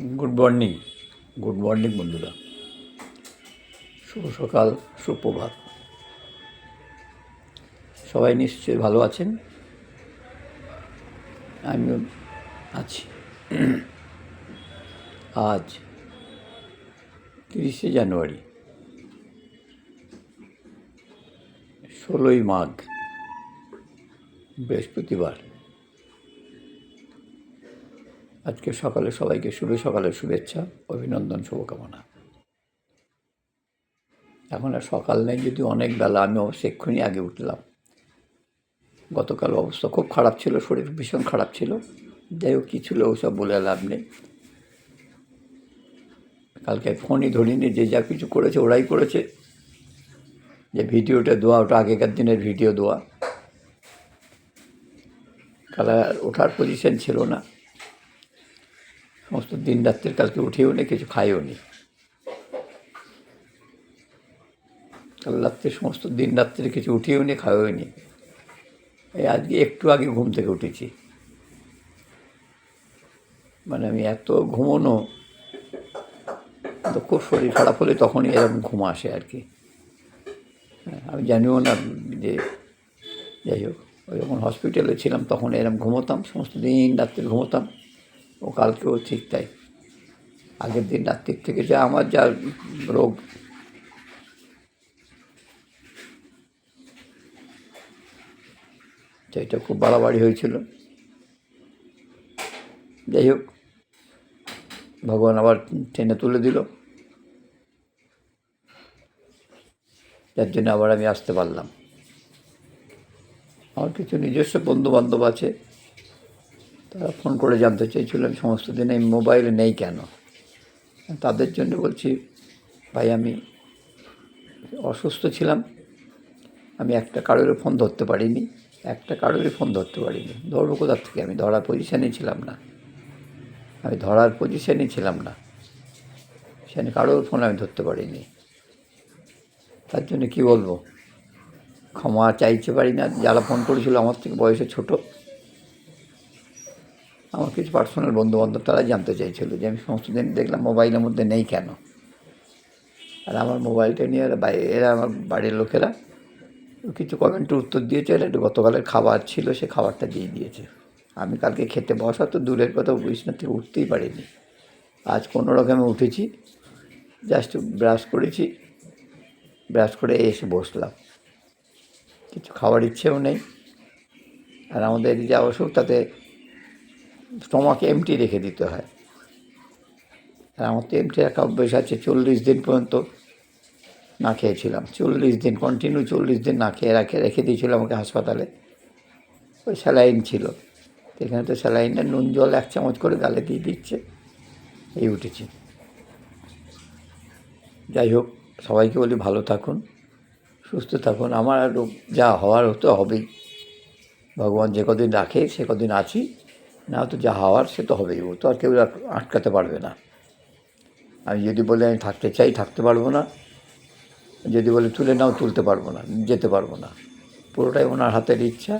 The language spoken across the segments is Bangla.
গুড মর্নিং গুড মর্নিং বন্ধুরা। শুভ সকাল, সুপ্রভাত। সবাই নিশ্চয়ই ভালো আছেন? আমিও আছি। আজ তিরিশে জানুয়ারি। ষোলোই মাঘ, বৃহস্পতিবার। আজকে সকালে সবাইকে শুভ সকালের শুভেচ্ছা, অভিনন্দন, শুভকামনা। এখন আর সকাল নেই, যদি অনেক বেলা আমি অবশ্য এক্ষুনি আগে উঠলাম। গতকাল অবস্থা খুব খারাপ ছিল, শরীর ভীষণ খারাপ ছিল। যাই হোক কী ছিল ওসব বলে লাভ নেই। কালকে ফোনই ধরিনি, যে যা কিছু করেছে ওরাই করেছে। যে ভিডিওটা দেওয়া ওটা আগেকার দিনের ভিডিও দেওয়া কাল আর ওঠার পজিশন ছিল না। সমস্ত দিন রাত্রের কালকে উঠেও নি কিছু খাইও নি। কাল রাত্রে সমস্ত দিন রাত্রে কিছু উঠেও নি খাইও নি। এই আজকে একটু আগে ঘুম থেকে উঠেছি। মানে আমি এত ঘুমোনো তো খুব শরীর খারাপ হলে তখনই এরকম ঘুম আসে আর কি। হ্যাঁ, আমি জানিও না যে যাই হোক ওই যখন হসপিটালে ছিলাম তখন এরকম ঘুমোতাম সমস্ত দিন রাত্রে ঘুমোতাম। ও কালকেও ঠিক তাই। আগের দিন রাত্রির থেকে যা আমার যা রোগ। সেইটা খুব বাড়াবাড়ি হয়েছিল। যাই হোক, ভগবান আবার টেনে তুলে দিল। যার জন্য আবার আমি আসতে পারলাম। আমার কিছু নিজস্ব বন্ধু বান্ধব আছে। তারা ফোন করে জানতে চেয়েছিলেন সমস্ত দিন এই মোবাইল নেই কেন? তাদের জন্য বলছি, ভাই, আমি অসুস্থ ছিলাম, আমি একটা কারোর ফোন ধরতে পারিনি, একটা কারোরই ফোন ধরতে পারিনি। ধরবো কোথার থেকে? আমি ধরার পজিশানেই ছিলাম না। আমি ধরার পজিশানেই ছিলাম না। সেখানে কারোর ফোন আমি ধরতে পারিনি। তার জন্য কী বলব? ক্ষমা চাইতে পারি না। যারা ফোন করেছিল, আমার থেকে বয়সে ছোটো আমার কিছু পার্সোনাল বন্ধু বান্ধব তারা জানতে চাইছিল যে আমি সমস্ত দিন দেখলাম মোবাইলের মধ্যে নেই কেন? আর আমার মোবাইলটা নিয়ে এরা এরা আমার বাড়ির লোকেরা কিছু কমেন্টের উত্তর দিয়েছে একটু গতকালের খাবার ছিল, সে খাবারটা দিয়ে দিয়েছে। আমি কালকে খেতে বসা তো দূরের কথা বিছনা থেকে উঠতেই পারিনি। আজ কোনো রকমে উঠেছি জাস্ট ব্রাশ করেছি ব্রাশ করে এসে বসলাম। কিছু খাওয়ার ইচ্ছেও নেই। আর আমাদের যা অসুখ, তাতে স্টমাকে এমটি রেখে দিতে হয়। আর আমার তো এমটি রাখা অভ্যেস আছে, চল্লিশ দিন পর্যন্ত না খেয়েছিলাম। চল্লিশ দিন কন্টিনিউ চল্লিশ দিন না খেয়ে রাখে, রেখে দিয়েছিল আমাকে হাসপাতালে। ওই স্যালাইন ছিল। এখানে তো স্যালাইনটা নুন, জল এক চামচ করে গালে দিয়ে দিচ্ছে, এই উঠেছি। যাই হোক, সবাইকে বলি ভালো থাকুন, সুস্থ থাকুন। আমার যা হওয়ার হতো হবেই। ভগবান যে কদিন রাখে, সে কদিন আছি। না তো যা হওয়ার সে তো হবেই, ও তো আর কেউ আটকাতে পারবে না। আমি যদি বলে আমি থাকতে চাই, থাকতে পারব না। যদি বলে তুলে নাও, তুলতে পারব না, যেতে পারব না। পুরোটাই ওনার হাতের ইচ্ছা।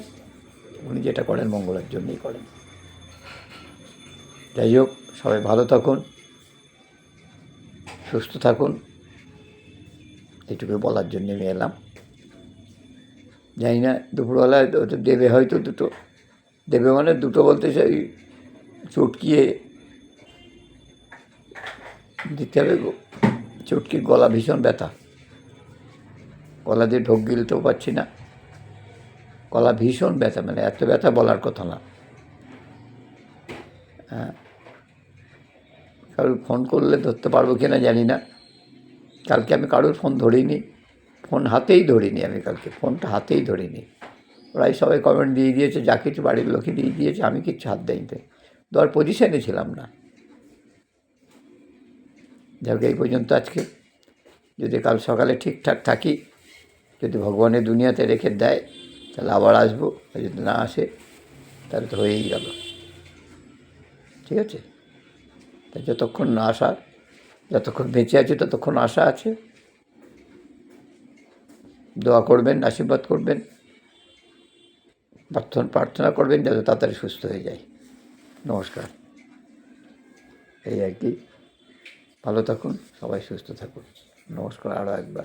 উনি যেটা করেন মঙ্গলের জন্যই করেন। যাই হোক, সবাই ভালো থাকুন, সুস্থ থাকুন। এটুকু বলার জন্য আমি এলাম। জানি না, দুপুরবেলায় দেবে হয়তো দুটো। দেবে মানে দুটো বলতে সেই চটকিয়ে দিতে হবে। চটকির গলা ভীষণ ব্যথা। গলা দিয়ে ঢোক গিলতেও পারছি না। গলা ভীষণ ব্যথা মানে এত ব্যথা বলার কথা না। হ্যাঁ। কারোর ফোন করলে ধরতে পারব কি না জানি না। কালকে আমি কারোর ফোন ধরিনি। ফোন হাতেই ধরিনি আমি কালকে। ফোনটা হাতেই ধরিনি। ওরাই সবাই কমেন্ট দিয়ে দিয়েছে, যা কিছু বাড়ির লোকই দিয়ে দিয়েছে, আমি কিচ্ছু হাত দেয়নি দেওয়ার পজিশানে ছিলাম না। যাক এই পর্যন্ত আজকে। যদি কাল সকালে ঠিকঠাক থাকি, যদি ভগবানের দুনিয়াতে রেখে দেয়, তাহলে আবার আসব, আর যদি না আসে, তাহলে তো হয়েই গেল। ঠিক আছে? তাই যতক্ষণ না আসা যতক্ষণ বেঁচে আছে, ততক্ষণ আশা আছে। দোয়া করবেন, আশীর্বাদ করবেন। প্রার্থনা প্রার্থনা করবেন যাতে তাড়াতাড়ি সুস্থ হয়ে যায়। নমস্কার। এই আর কি। ভালো থাকুন, সবাই সুস্থ থাকুন। নমস্কার আরও একবার।